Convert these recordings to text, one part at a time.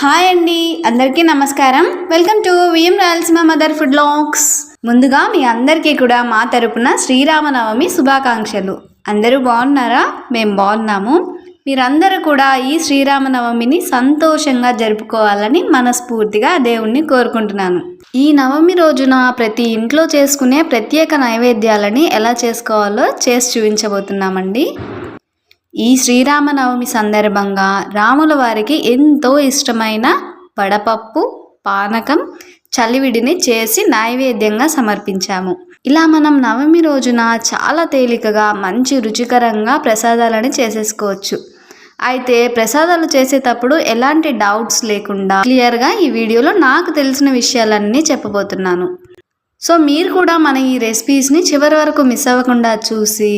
Hi అండి అందరికీ నమస్కారం. Welcome to VM Rayalaseema mother food vlogs. ముందుగా మీ అందరికీ కూడా మా తరపున శ్రీరామనవమి శుభాకాంక్షలు. అందరూ బాగున్నారా? మేము బాగున్నాము. మీరందరూ కూడా ఈ శ్రీరామనవమిని సంతోషంగా జరుపుకోవాలని మనస్ఫూర్తిగా దేవుణ్ణి కోరుకుంటున్నాను. ఈ నవమి రోజున ప్రతి ఇంట్లో చేసుకునే ప్రత్యేక నైవేద్యాలని ఎలా చేసుకోవాలో చేసి చూపించబోతున్నామండి. ఈ శ్రీరామనవమి సందర్భంగా రాముల వారికి ఎంతో ఇష్టమైన వడపప్పు పానకం చలివిడిని చేసి నైవేద్యంగా సమర్పించాము. ఇలా మనం నవమి రోజున చాలా తేలికగా మంచి రుచికరంగా ప్రసాదాలని చేసేసుకోవచ్చు. అయితే ప్రసాదాలు చేసేటప్పుడు ఎలాంటి డౌట్స్ లేకుండా క్లియర్గా ఈ వీడియోలో నాకు తెలిసిన విషయాలన్నీ చెప్పబోతున్నాను. సో మీరు కూడా మన ఈ రెసిపీస్ని చివరి వరకు మిస్ అవ్వకుండా చూసి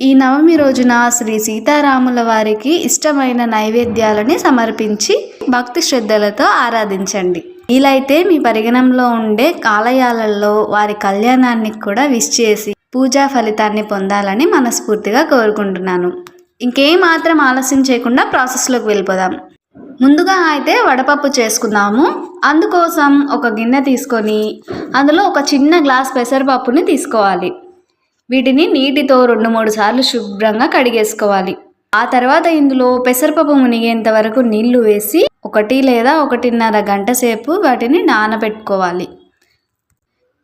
ఈ నవమి రోజున శ్రీ సీతారాముల వారికి ఇష్టమైన నైవేద్యాలని సమర్పించి భక్తి శ్రద్ధలతో ఆరాధించండి. వీలైతే మీ పరిగణంలో ఉండే ఆలయాలలో వారి కళ్యాణాన్ని కూడా విష్ చేసి పూజా ఫలితాన్ని పొందాలని మనస్ఫూర్తిగా కోరుకుంటున్నాను. ఇంకేం మాత్రం ఆలస్యం చేయకుండా ప్రాసెస్లోకి వెళ్ళిపోదాం. ముందుగా అయితే వడపప్పు చేసుకుందాము. అందుకోసం ఒక గిన్నె తీసుకొని అందులో ఒక చిన్న గ్లాస్ పెసరపప్పుని తీసుకోవాలి. వీటిని నీటితో రెండు మూడు సార్లు శుభ్రంగా కడిగేసుకోవాలి. ఆ తర్వాత ఇందులో పెసరపప్పు మునిగేంత వరకు నీళ్ళు వేసి ఒకటి లేదా ఒకటిన్నర గంట సేపు వాటిని నానబెట్టుకోవాలి.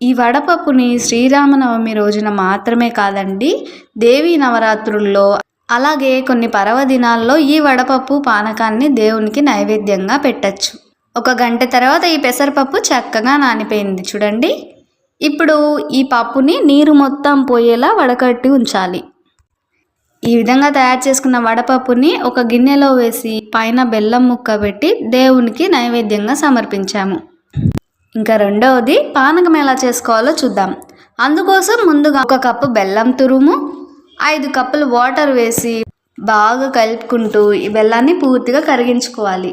ఈ వడపప్పుని శ్రీరామనవమి రోజున మాత్రమే కాదండి దేవీ నవరాత్రుల్లో అలాగే కొన్ని పర్వదినాల్లో ఈ వడపప్పు పానకాన్ని దేవునికి నైవేద్యంగా పెట్టచ్చు. ఒక గంట తర్వాత ఈ పెసరపప్పు చక్కగా నానిపోయింది చూడండి. ఇప్పుడు ఈ పప్పుని నీరు మొత్తం పోయేలా వడకట్టి ఉంచాలి. ఈ విధంగా తయారు చేసుకున్న వడపప్పుని ఒక గిన్నెలో వేసి పైన బెల్లం ముక్క పెట్టి దేవునికి నైవేద్యంగా సమర్పించాము. ఇంకా రెండవది పానకం ఎలా చేసుకోవాలో చూద్దాం. అందుకోసం ముందుగా ఒక కప్పు బెల్లం తురుము ఐదు కప్పులు వాటర్ వేసి బాగా కలుపుకుంటూ ఈ బెల్లాన్ని పూర్తిగా కరిగించుకోవాలి.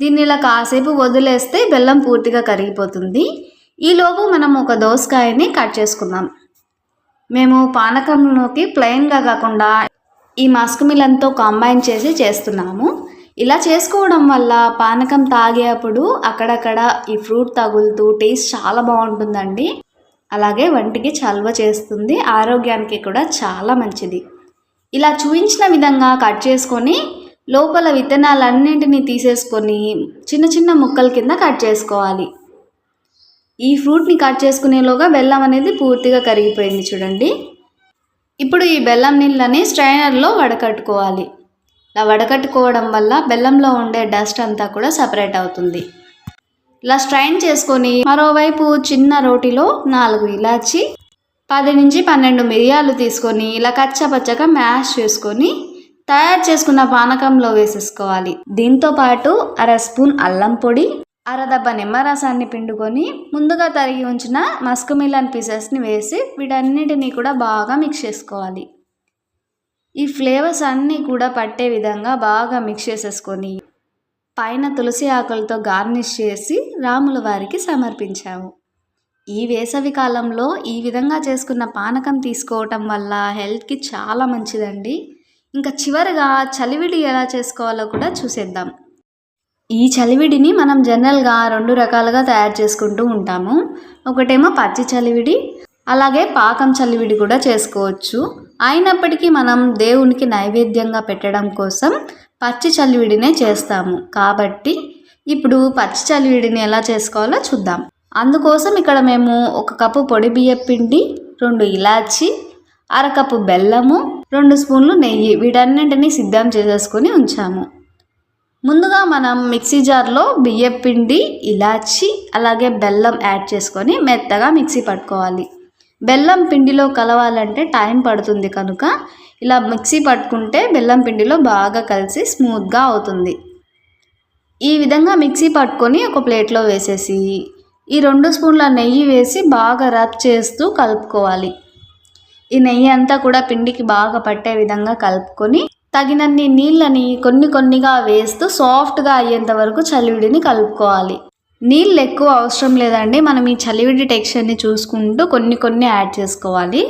దీన్ని ఇలా కాసేపు వదిలేస్తే బెల్లం పూర్తిగా కరిగిపోతుంది. ఈలోపు మనం ఒక దోసకాయని కట్ చేసుకుందాం. మేము పానకంలోకి ప్లెయిన్గా కాకుండా ఈ మస్క్ మిలన్తో కాంబైన్ చేసి చేస్తున్నాము. ఇలా చేసుకోవడం వల్ల పానకం తాగేటప్పుడు అక్కడక్కడ ఈ ఫ్రూట్ తగులుతూ టేస్ట్ చాలా బాగుంటుందండి. అలాగే వంటికి చల్వ చేస్తుంది. ఆరోగ్యానికి కూడా చాలా మంచిది. ఇలా చూపించిన విధంగా కట్ చేసుకొని లోపల విత్తనాలన్నింటినీ తీసేసుకొని చిన్న చిన్న ముక్కల కింద కట్ చేసుకోవాలి. ఈ ఫ్రూట్ని కట్ చేసుకునేలోగా బెల్లం అనేది పూర్తిగా కరిగిపోయింది చూడండి. ఇప్పుడు ఈ బెల్లం నీళ్ళని స్ట్రైనర్లో వడకట్టుకోవాలి. ఇలా వడకట్టుకోవడం వల్ల బెల్లంలో ఉండే డస్ట్ అంతా కూడా సపరేట్ అవుతుంది. ఇలా స్ట్రైన్ చేసుకొని మరోవైపు చిన్న రోటిలో నాలుగు ఇలాచి పది నుంచి పన్నెండు మిరియాలు తీసుకొని ఇలా కచ్చపచ్చగా మ్యాష్ చేసుకొని తయారు చేసుకున్న పానకంలో వేసేసుకోవాలి. దీంతో పాటు అర స్పూన్ అల్లం పొడి అరదబ్బ నిమ్మరసాన్ని పిండుకొని ముందుగా తరిగి ఉంచిన మస్క్ మిలన్ పీసెస్ని వేసి వీటన్నిటినీ కూడా బాగా మిక్స్ చేసుకోవాలి. ఈ ఫ్లేవర్స్ అన్నీ కూడా పట్టే విధంగా బాగా మిక్స్ చేసేసుకొని పైన తులసి ఆకులతో గార్నిష్ చేసి రాముల వారికి సమర్పించాము. ఈ వేసవి కాలంలో ఈ విధంగా చేసుకున్న పానకం తీసుకోవటం వల్ల హెల్త్కి చాలా మంచిదండి. ఇంకా చివరిగా చలివిడి ఎలా చేసుకోవాలో కూడా చూసేద్దాం. ఈ చలివిడిని మనం జనరల్గా రెండు రకాలుగా తయారు చేసుకుంటూ ఉంటాము. ఒకటేమో పచ్చి చలివిడి అలాగే పాకం చలివిడి కూడా చేసుకోవచ్చు. అయినప్పటికీ మనం దేవునికి నైవేద్యంగా పెట్టడం కోసం పచ్చి చలివిడినే చేస్తాము. కాబట్టి ఇప్పుడు పచ్చి చలివిడిని ఎలా చేసుకోవాలో చూద్దాం. అందుకోసం ఇక్కడ మేము ఒక కప్పు పొడి బియ్యం పిండి రెండు ఇలాచి అరకప్పు బెల్లము రెండు స్పూన్లు నెయ్యి వీటన్నింటినీ సిద్ధం చేసేసుకొని ఉంచాము. ముందుగా మనం మిక్సీ జార్లో బియ్యం పిండి ఇలాచి అలాగే బెల్లం యాడ్ చేసుకొని మెత్తగా మిక్సీ పట్టుకోవాలి. బెల్లం పిండిలో కలవాలంటే టైం పడుతుంది కనుక ఇలా మిక్సీ పట్టుకుంటే బెల్లం పిండిలో బాగా కలిసి స్మూత్గా అవుతుంది. ఈ విధంగా మిక్సీ పట్టుకొని ఒక ప్లేట్లో వేసేసి ఈ రెండు స్పూన్ల నెయ్యి వేసి బాగా రబ్ చేస్తూ కలుపుకోవాలి. ఈ నెయ్యి అంతా కూడా పిండికి బాగా పట్టే విధంగా కలుపుకొని తగినన్ని నీళ్ళని కొన్ని కొన్నిగా వేస్తూ సాఫ్ట్గా అయ్యేంత వరకు చలివిడిని కలుపుకోవాలి. నీళ్ళు ఎక్కువ అవసరం లేదండి. మనం ఈ చలివిడి టెక్స్చర్ని చూసుకుంటూ కొన్ని కొన్ని యాడ్ చేసుకోవాలి.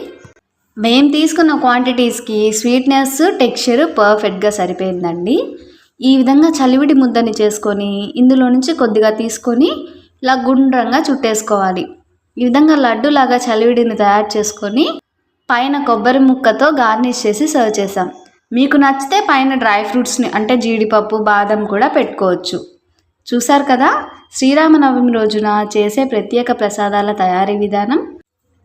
మేము తీసుకున్న క్వాంటిటీస్కి స్వీట్నెస్ టెక్స్చర్ పర్ఫెక్ట్గా సరిపోయిందండి. ఈ విధంగా చలివిడి ముద్దని చేసుకొని ఇందులో నుంచి కొద్దిగా తీసుకొని ఇలా గుండ్రంగా చుట్టేసుకోవాలి. ఈ విధంగా లడ్డులాగా చలివిడిని తయారు చేసుకొని పైన కొబ్బరి ముక్కతో గార్నిష్ చేసి సర్వ్ చేసాం. మీకు నచ్చితే పైన డ్రై ఫ్రూట్స్ని అంటే జీడిపప్పు బాదం కూడా పెట్టుకోవచ్చు. చూసారు కదా? శ్రీరామనవమి రోజున చేసే ప్రత్యేక ప్రసాదాల తయారీ విధానం?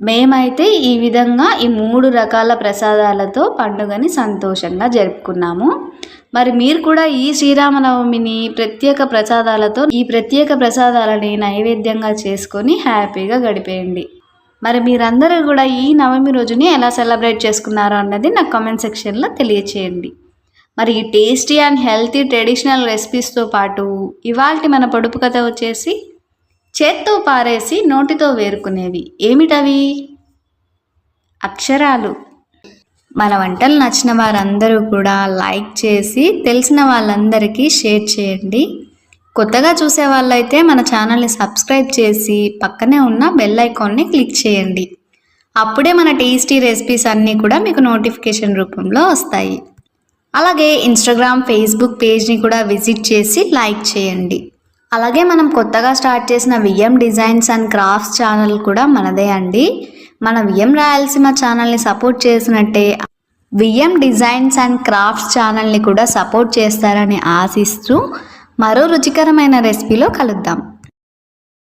మేమైతే ఈ విధంగా ఈ మూడు రకాల ప్రసాదాలతో పండుగని సంతోషంగా జరుపుకున్నాము. మరి మీరు కూడా ఈ శ్రీరామనవమిని ప్రత్యేక ప్రసాదాలతో ఈ ప్రత్యేక ప్రసాదాలని నైవేద్యంగా చేసుకొని హ్యాపీగా గడిపేయండి. మరి మీరందరూ కూడా ఈ నవమి రోజుని ఎలా సెలబ్రేట్ చేసుకున్నారో అన్నది నాకు కామెంట్ సెక్షన్లో తెలియచేయండి. మరి ఈ టేస్టీ అండ్ హెల్తీ ట్రెడిషనల్ రెసిపీస్తో పాటు ఇవాళ మన పొడుపు కథ వచ్చేసి చేత్తో పారేసి నోటితో వేరుకునేవి. ఏమిటవి? అక్షరాలు. మన వంటలు నచ్చిన వారందరూ కూడా లైక్ చేసి తెలిసిన వాళ్ళందరికీ షేర్ చేయండి. కొత్తగా చూసే వాళ్ళైతే మన ఛానల్ని సబ్స్క్రైబ్ చేసి పక్కనే ఉన్న బెల్ ఐకాన్ని క్లిక్ చేయండి. అప్పుడే మన టేస్టీ రెసిపీస్ అన్నీ కూడా మీకు నోటిఫికేషన్ రూపంలో వస్తాయి. అలాగే ఇన్స్టాగ్రామ్ ఫేస్బుక్ పేజ్ని కూడా విజిట్ చేసి లైక్ చేయండి. అలాగే మనం కొత్తగా స్టార్ట్ చేసిన VM designs and crafts channel కూడా మనదే అండి. మన విఎం రాయలసీమ ఛానల్ని సపోర్ట్ చేసినట్టే విఎం డిజైన్స్ అండ్ క్రాఫ్ట్స్ ఛానల్ని కూడా సపోర్ట్ చేస్తారని ఆశిస్తూ మరో రుచికరమైన రెసిపీలో కలుద్దాం.